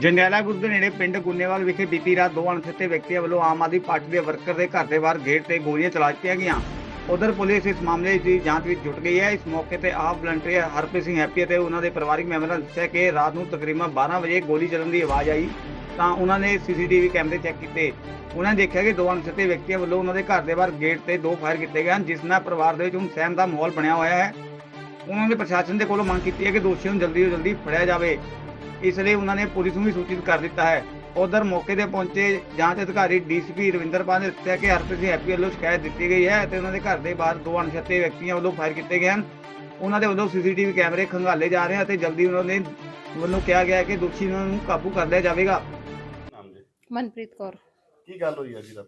ਜੰਡਿਆਲਾ ਗੁਰੂ ਦੇ ਨੇੜੇ ਪਿੰਡ ਗੁੰਨੇਵਾਲ ਵਿਖੇ ਬੀਤੀ ਰਾਤ ਦੋ ਅਣਪਛਾਤੇ ਵਿਅਕਤੀਆਂ ਵੱਲੋਂ ਆਮ ਆਦਮੀ ਪਾਰਟੀ ਦੇ ਵਰਕਰ ਦੇ ਘਰ ਦੇ ਬਾਹਰ ਗੇਟ ਤੇ ਗੋਲੀਆਂ ਚਲਾ ਦਿੱਤੀਆਂ ਗਈਆਂ। ਉਧਰ ਪੁਲਿਸ ਇਸ ਮਾਮਲੇ ਦੀ ਜਾਂਚ ਵਿੱਚ ਜੁਟ ਗਈ ਹੈ। ਇਸ ਮੌਕੇ ਤੇ ਆਪ ਵਲੰਟੀਅਰ ਹਰਪ੍ਰੀਤ ਸਿੰਘ ਹੈਪੀ ਅਤੇ ਉਹਨਾਂ ਦੇ ਪਰਿਵਾਰਕ ਮੈਂਬਰਾਂ ਨੇ ਦੱਸਿਆ ਕਿ ਰਾਤ ਨੂੰ ਤਕਰੀਬਨ 12 ਵਜੇ ਗੋਲੀ ਚੱਲਣ ਦੀ ਆਵਾਜ਼ ਆਈ। ਤਾਂ ਉਹਨਾਂ ਨੇ ਸੀਸੀਟੀਵੀ ਕੈਮਰੇ ਚੈੱਕ ਕੀਤੇ। ਉਹਨਾਂ ਨੇ ਦੇਖਿਆ ਕਿ ਦੋ ਅਣਪਛਾਤੇ ਵਿਅਕਤੀਆਂ ਵੱਲੋਂ ਉਹਨਾਂ ਦੇ ਘਰ ਦੇ ਬਾਹਰ ਗੇਟ ਤੇ ਦੋ ਫਾਇਰ ਕੀਤੇ ਗਏ ਹਨ, ਜਿਸ ਨਾਲ ਪਰਿਵਾਰ ਦੇ ਵਿੱਚ ਹੁਣ ਸਹਿਮ ਦਾ ਮਾਹੌਲ ਬਣਿਆ ਹੋਇਆ ਹੈ। ਉਹਨਾਂ ਨੇ ਪ੍ਰਸ਼ਾਸਨ ਦੇ ਕੋਲੋਂ ਮੰਗ ਕੀਤੀ ਹੈ ਕਿ ਦੋਸ਼ੀਆਂ ਨੂੰ ਜਲਦੀ ਤੋਂ ਜਲਦੀ ਫੜਿਆ ਜਾਵੇ। ਇਸ ਲਈ ਉਹਨਾਂ ਨੇ ਪੁਲਿਸ ਨੂੰ ਵੀ ਸੂਚਿਤ ਕਰ ਦਿੱਤਾ ਹੈ। ਉਧਰ ਮੌਕੇ ਤੇ ਪਹੁੰਚੇ ਜਾਂਚ ਅਧਿਕਾਰੀ ਡੀਸੀਪੀ ਰਵਿੰਦਰਪਾਲ ਨੇ ਦੱਸਿਆ ਕਿ ਹਰਪ੍ਰੀਤ ਸਿੰਘ ਹੈਪੀ ਵੱਲੋਂ ਸ਼ਿਕਾਇਤ ਦਿੱਤੀ ਗਈ ਹੈ ਤੇ ਉਹਨਾਂ ਦੇ ਘਰ ਦੇ ਬਾਹਰ ਦੋ ਅਣਛਾਤੇ ਵਿਅਕਤੀਆਂ ਵੱਲੋਂ ਫਾਇਰ ਕੀਤੇ ਗਏ ਹਨ। ਉਹਨਾਂ ਦੇ ਵੱਲੋਂ ਸੀਸੀਟੀਵੀ ਕੈਮਰੇ ਖੰਗਾਲੇ ਜਾ ਰਹੇ ਹਨ ਤੇ ਜਲਦੀ ਉਹਨਾਂ ਨੇ ਵੱਲੋਂ ਕਿਹਾ ਗਿਆ ਹੈ ਕਿ ਦੋਸ਼ੀ ਨੂੰ ਕਾਬੂ ਕਰ ਲਿਆ ਜਾਵੇਗਾ। ਨਾਮ ਜੀ? ਮਨਪ੍ਰੀਤ ਕੌਰ। ਕੀ ਗੱਲ ਹੋਈ ਅੱਜ ਰਾਤ?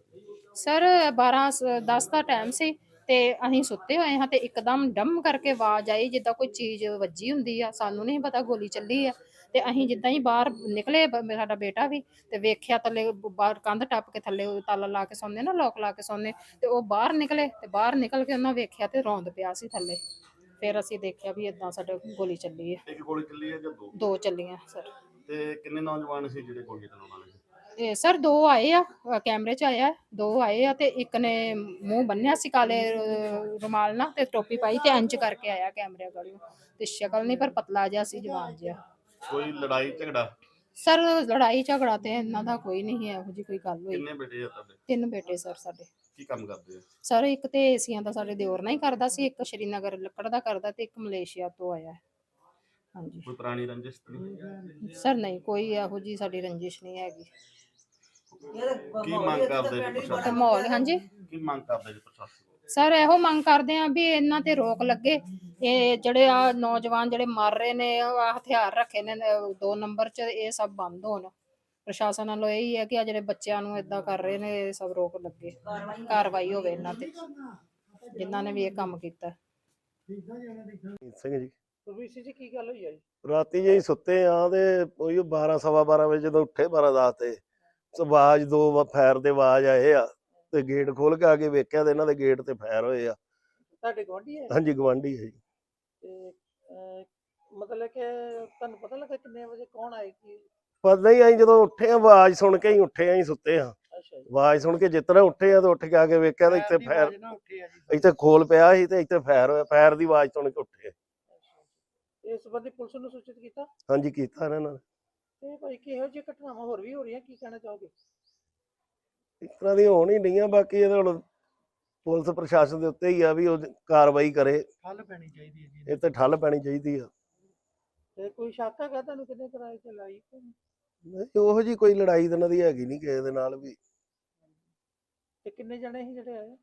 ਸਰ 12 ਸ- 10 ਦਾ ਟਾਈਮ ਸੀ ਤੇ ਅਸੀਂ ਸੁੱਤੇ ਹੋਏ ਹਾਂ ਤੇ ਇੱਕਦਮ ਡੰਮ ਕਰਕੇ ਆਵਾਜ਼ ਆਈ ਜਿੱਦਾਂ ਕੋਈ ਚੀਜ਼ ਵੱਜੀ ਹੁੰਦੀ ਆ। ਸਾਨੂੰ ਨਹੀਂ ਪਤਾ ਗੋਲੀ ਚੱਲੀ ਆ। ਤੇ ਅਸੀਂ ਜਿੱਦਾਂ ਹੀ ਬਾਹਰ ਨਿਕਲੇ ਬ- ਮੇਰਾ ਸਾਡਾ ਬੇਟਾ ਵੀ ਤੇ ਵੇਖਿਆ ਥੱਲੇ ਬਾਹਰ ਕੰਧ ਟੱਪ ਕੇ ਥੱਲੇ ਉਹ ਤਾਲਾ ਲਾ ਕੇ ਸੌਂਦੇ ਨਾ ਲੋਕ ਲਾ ਕੇ ਸੌਂਦੇ ਤੇ ਉਹ ਬਾਹਰ ਨਿਕਲੇ ਤੇ ਬਾਹਰ ਨਿਕਲ ਕੇ ਉਹਨਾਂ ਵੇਖਿਆ ਤੇ ਰੌਂਦ ਪਿਆ ਸੀ ਥੱਲੇ। ਫਿਰ ਅਸੀਂ ਦੇਖਿਆ ਵੀ ਇਦਾਂ ਸਾਡੇ ਗੋਲੀ ਚੱਲੀ ਆ। ਇੱਕ ਗੋਲੀ ਚੱਲੀ ਹੈ ਜਾਂ ਦੋ? ਦੋ ਚੱਲੀਆਂ ਸਰ। ਤੇ ਕਿੰਨੇ ਨੌਜਵਾਨ ਸੀ ਜਿਹੜੇ ਗੋਲੀ ਚਲਾਉਣ ਵਾਲੇ ਸੀ? ਇਹ ਸਰ ਦੋ ਆਏ ਆ ਅ, ਕੈਮਰੇ 'ਚ ਆਇਆ ਦੋ ਆਏ ਆ ਤੇ ਇੱਕ ਨੇ ਮੂੰਹ ਬੰਨਿਆ ਸੀ ਕਾਲੇ ਅ, ਰੁਮਾਲ ਨਾਲ ਤੇ ਟੋਪੀ ਪਾਈ ਤੇ ਇੰਜ ਕਰਕੇ ਆਇਆ ਕੈਮਰੇ ਗਾੜੀਓ ਤੇ ਸ਼ਕਲ ਨਹੀਂ ਪਰ ਪਤਲਾ ਜਿਹਾ ਸੀ ਜਵਾਨ ਜਿਹਾ। ਕੋਈ ਲੜਾਈ ਝਗੜਾ? ਸਰ ਲੜਾਈ ਝਗੜਾ ਤੇ ਇਹਨਾਂ ਦਾ ਕੋਈ ਨਹੀਂ ਹੈ ਇਹੋ ਜੀ ਕੋਈ ਗੱਲ ਹੋਈ। ਕਿੰਨੇ ਬੇਟੇ ਆ ਤੁਹਾਡੇ? ਤਿੰਨ ਬੇਟੇ ਸਰ ਸਾਡੇ। ਕੀ ਕੰਮ ਕਰਦੇ ਆ? ਸਰ ਇੱਕ ਤੇ ਏਸੀਆਂ ਦਾ ਸਾਡੇ ਦਿਓਰ ਨਾਲ ਹੀ ਕਰਦਾ ਸੀ ਇੱਕ ਸ਼੍ਰੀਨਗਰ ਲੱਕੜ ਦਾ ਕਰਦਾ ਤੇ ਇੱਕ ਮਲੇਸ਼ੀਆ ਤੋਂ ਆਇਆ ਹੈ। ਹਾਂਜੀ। ਕੋਈ ਪੁਰਾਣੀ ਰੰਜਿਸ਼ ਤਾਂ ਨਹੀਂ ਸਰ ਨਹੀਂ ਕੋਈ ਇਹੋ ਜੀ ਸਾਡੀ ਰੰਜਿਸ਼ ਨਹੀਂ ਹੈਗੀ। ਕੀ ਮੰਗ ਕਰਦੇ ਜੀ ਤੇ? ਪ੍ਰਸ਼ਾਸਨ ਮਾਹੌਲ ਹਾਂਜੀ। ਕੀ ਮੰਗ ਕਰਦੇ ਜੀ ਪ੍ਰਸ਼ਾਸਨ ਸਰ ਇਹੋ ਮੰਗ ਕਰਦੇ ਆ ਵੀ ਇਹਨਾਂ ਤੇ ਰੋਕ ਲੱਗੇ। ਇਹ ਜਿਹੜੇ ਆ ਨੌਜਵਾਨ ਜਿਹੜੇ ਮਰ ਰਹੇ ਨੇ ਉਹ ਆਹ ਹਥਿਆਰ ਰੱਖੇ ਨੇ ਦੋ ਨੰਬਰ 'ਚ ਇਹ ਸਭ ਬੰਦ ਹੋਣ। ਪ੍ਰਸ਼ਾਸਨ ਵੱਲੋਂ ਇਹੀ ਹੈ ਕਿ ਆ ਜਿਹੜੇ ਬੱਚਿਆਂ ਨੂੰ ਇਦਾਂ ਕਰ ਰਹੇ ਨੇ ਇਹ ਸਭ ਰੋਕ ਲੱਗੇ। ਕਾਰਵਾਈ ਹੋਵੇ ਇਹਨਾਂ ਤੇ ਜਿਨ੍ਹਾਂ ਨੇ ਵੀ ਇਹ ਕੰਮ ਕੀਤਾ। ਜੀਤ ਸਿੰਘ ਜੀ। ਰਵੀਸੀ ਜੀ ਕੀ ਗੱਲ ਹੋਈ ਆ ਜੀ? ਰਾਤੀ ਜੇ ਸੁੱਤੇ ਆ ਤੇ ਉਹੀ 12 ਸਵਾ 12 ਵਜੇ ਜਦੋਂ ਉੱਠੇ 12 ਦਸ ਤੇ ਤੇ ਆਵਾਜ਼ ਦੋ ਫਾਇਰ ਦੇ ਆਵਾਜ਼ ਆਏ ਆ ਤੇ ਗੇਟ ਖੋਲ ਕੇ ਆ ਕੇ ਵੇਖਿਆ ਤੇ ਇਹਨਾਂ ਦੇ ਗੇਟ ਤੇ ਫਾਇਰ ਹੋਏ ਆ। ਤੁਹਾਡੇ ਗੁਆਂਢੀ ਹੈ ਹਾਂਜੀ ਗਵਾਂਢੀ ਹੈ ਜੀ। ਤੇ ਅਹ, ਮਤਲਬ ਕਿ ਤੁਹਾਨੂੰ ਪਤਾ ਲੱਗਾ ਕਿੰਨੇ ਵਜੇ ਕੌਣ ਆਏ ਕੀ? ਪਰ ਨਹੀਂ ਅਸੀਂ ਜਦੋਂ ਉੱਠੇ ਆ ਆਵਾਜ਼ ਸੁਣ ਕੇ ਹੀ ਉੱਠੇ ਆ ਸੁੱਤੇ ਆ। ਅੱਛਾ ਜੀ। ਆਵਾਜ਼ ਸੁਣ ਕੇ ਜਿਸ ਤਰ੍ਹਾਂ ਉੱਠੇ ਆ ਤੇ ਉੱਠ ਕੇ ਆ ਕੇ ਵੇਖਿਆ ਤੇ ਇੱਥੇ ਉੱਠੇ ਆ ਜੀ। ਇੱਥੇ ਖੋਲ ਪਿਆ ਸੀ ਤੇ ਇੱਥੇ ਫਾਇਰ ਹੋਇਆ ਫਾਇਰ ਦੀ ਆਵਾਜ਼ ਸੁਣ ਕੇ ਉੱਠੇ। ਇਸ ਸੰਬੰਧੀ ਪੁਲਿਸ ਨੂੰ ਸੂਚਿਤ ਕੀਤਾ? ਹਾਂਜੀ ਕੀਤਾ ਇਹਨਾਂ ਨੇ। ਤੇ ਭਾਈ ਕਿਹੋ ਜਿਹੀ ਘਟਨਾਵਾਂ ਹੋਰ ਵੀ ਹੋ ਰਹੀਆਂ ਕੀ ਕਹਿਣਾ ਚਾਹੋਗੇ? ਇਸ ਤਰ੍ਹਾਂ ਦੀ ਹੋਣ ਹੀ ਨਹੀਂ ਆ ਬਾਕੀ ਇਹਦੇ ਹੁਣ ਪੁਲਿਸ ਪ੍ਰਸ਼ਾਸਨ ਦੇ ਉੱਤੇ ਹੀ ਆ ਵੀ ਉਹ ਕਾਰਵਾਈ ਕਰੇ। ਹੱਲ ਪੈਣੀ ਚਾਹੀਦੀ ਹੈ ਜੀ ਇਹ ਤੇ ਠੱਲ ਪੈਣੀ ਚਾਹੀਦੀ ਆ। ਤੇ ਕੋਈ ਸ਼ੱਕ ਹੈਗਾ ਤੁਹਾਨੂੰ ਕਿੰਨੇ ਕਿਰਾਏ ਤੇ ਲਾਈ ਕਿ ਨਹੀਂ? ਉਹੋ ਜੀ ਕੋਈ ਲੜਾਈ ਤਾਂ ਇਹਨਾਂ ਦੀ ਹੈਗੀ ਨਹੀਂ ਕਿਸੇ ਦੇ ਨਾਲ ਵੀ। ਤੇ ਕਿੰਨੇ ਜਣੇ ਸੀ ਜਿਹੜੇ ਆਏ?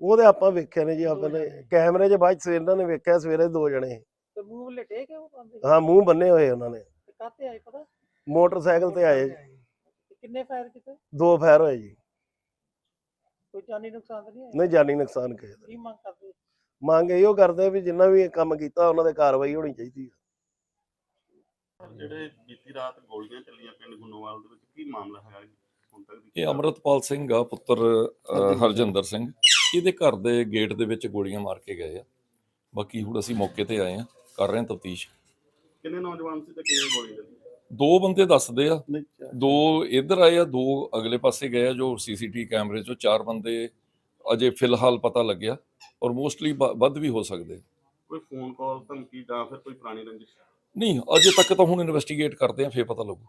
ਉਹਦੇ ਆਪਾਂ ਵੇਖਿਆ ਨੇ ਜੀ ਦੋ ਆਪਾਂ ਨੇ ਜਣੇ। ਕੈਮਰੇ 'ਚ ਬਾਅਦ 'ਚ ਸਵੇਰ ਇਹਨਾਂ ਨੇ ਵੇਖਿਆ ਸਵੇਰੇ ਦੋ ਜਣੇ। ਤੇ ਮੂੰਹ ਲਟੇ ਕੇ ਉਹ ਬੰਦੇ? ਹਾਂ ਮੂੰਹ ਬੰਨੇ ਹੋਏ ਉਹਨਾਂ ਨੇ। ਤੇ ਕਾਤੇ ਆਏ ਪਤਾ? ਮੋਟਰਸਾਈਕਲ ਤੇ ਆਏ ਜੀ। ਤੇ ਕਿੰਨੇ ਫਾਇਰ ਕੀਤੇ? ਦੋ ਫਾਇਰ ਹੋਏ ਜੀ। ਕੋਈ ਜਾਨੀ ਨੁਕਸਾਨ ਤਾਂ ਨਹੀਂ ਆਇਆ ਨਹੀਂ ਜਾਨੀ ਨੁਕਸਾਨ ਕਿਸੇ ਦਾ ਕੀ ਮੰਗ ਕਰਦੇ? ਮੰਗ ਇਹੋ ਕਰਦੇ ਵੀ ਜਿੰਨਾ ਵੀ ਇਹ ਕੰਮ ਕੀਤਾ ਉਹਨਾਂ ਤੇ ਕਾਰਵਾਈ ਹੋਣੀ ਚਾਹੀਦੀ ਹੈ ਜਿਹੜੇ ਬੀਤੀ ਰਾਤ ਗੋਲੀਆਂ ਚੱਲੀਆਂ ਪਿੰਡ ਗੁੰਨੋਵਾਲ ਦੇ ਵਿੱਚ ਕੀ ਮਾਮਲਾ ਹੈਗਾ ਜੀ? ਹੁਣ ਤੱਕ ਦੀ ਇਹ ਅਮਰਤਪਾਲ ਸਿੰਘ ਆ ਪੁੱਤਰ ਹਰਜਿੰਦਰ ਸਿੰਘ। ਇਹਦੇ ਘਰ ਦੇ ਗੇਟ ਦੇ ਵਿੱਚ ਗੋਲੀਆਂ ਮਾਰ ਕੇ ਗਏ ਆ। ਬਾਕੀ ਹੁਣ ਅਸੀਂ ਮੌਕੇ ਤੇ ਆਏ ਆ। ਕਰ ਰਹੇ ਹਾਂ ਤਫਤੀਸ਼। ਕਿੰਨੇ ਨੌਜਵਾਨ ਸੀ ਤੇ ਕਿੰਨੇ ਗੋਲੀ ਚੱਲੀ ਦੋ ਬੰਦੇ ਦੱਸਦੇ ਆ। ਦੋ ਇੱਧਰ ਆਏ ਆ ਦੋ ਅਗਲੇ ਪਾਸੇ ਗਏ ਆ ਜੋ ਸੀਸੀਟੀਵੀ ਕੈਮਰੇ ਚੋਂ ਚਾਰ ਬੰਦੇ ਅਜੇ ਫਿਲਹਾਲ ਪਤਾ ਲੱਗਿਆ ਔਰ ਮੋਸਟਲੀ ਵੱਧ ਵੀ ਹੋ ਸਕਦੇ ਕੋਈ ਫੋਨ ਕਾਲ ਧਮਕੀ ਜਾਂ ਫਿਰ ਕੋਈ ਪੁਰਾਣੀ ਰੰਜਿਸ਼? ਨਹੀਂ ਅਜੇ ਤੱਕ ਤਾਂ ਹੁਣ ਇਨਵੈਸਟੀਗੇਟ ਕਰਦੇ ਆ ਫੇਰ ਪਤਾ ਲੱਗੂ।